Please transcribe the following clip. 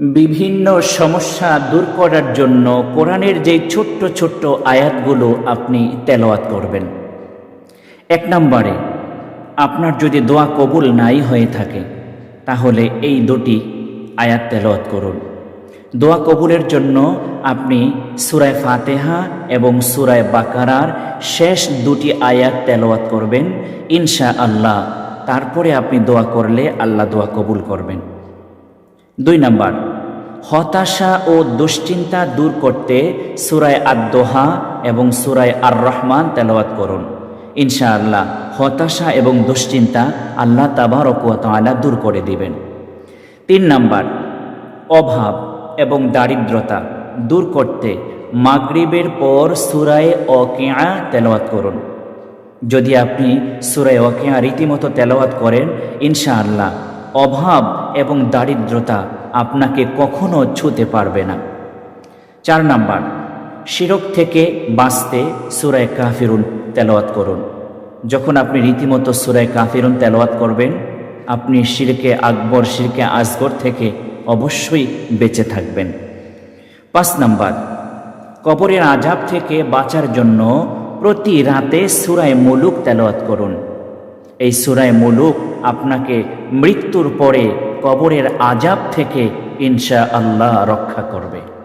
বিভিন্ন সমস্যা দূর করার জন্য কোরআনের যে ছোট্ট ছোট্ট আয়াতগুলো আপনি তেলাওয়াত করবেন। এক নম্বরে, আপনার যদি দোয়া কবুল নাই হয়ে থাকে, তাহলে এই দুটি আয়াত তেলাওয়াত করুন। দোয়া কবুলের জন্য আপনি সুরায় ফাতেহা এবং সুরায় বাকারার শেষ দুটি আয়াত তেলাওয়াত করবেন ইনশা আল্লাহ তারপরে আপনি দোয়া করলে আল্লাহ দোয়া কবুল করবেন। দুই নাম্বার হতাশা ও দুশ্চিন্তা দূর করতে সুরায় আদোহা এবং সুরায় আর রহমান তেলাওয়াত করুন। ইনশাআল্লাহ হতাশা এবং দুশ্চিন্তা আল্লাহ তাবারকালা দূর করে দিবেন। তিন নাম্বার, অভাব এবং দারিদ্রতা দূর করতে মাগরিবের পর সুরায় অকেয়া তেলাওয়াত করুন। যদি আপনি সুরায় অকেয়া রীতিমতো তেলাওয়াত করেন, ইনশাআল্লাহ অভাব এবং দারিদ্রতা আপনাকে কখনো ছুতে পারবে না। চার নাম্বার, শিরক থেকে বাঁচতে সুরায় কাফিরুন তেলাওয়াত করুন। যখন আপনি রীতিমতো সুরায় কাফিরুন তেলাওয়াত করবেন, আপনি শিরকে আকবর, শিরকে আসগর থেকে অবশ্যই বেঁচে থাকবেন। পাঁচ নাম্বার, কবরের আজাব থেকে বাঁচার জন্য প্রতি রাতে সুরায় মুলুক তেলাওয়াত করুন। এই সুরায় মুলুক আপনাকে মৃত্যুর পরে কবরের আজাব থেকে ইনশা আল্লাহ রক্ষা করবে।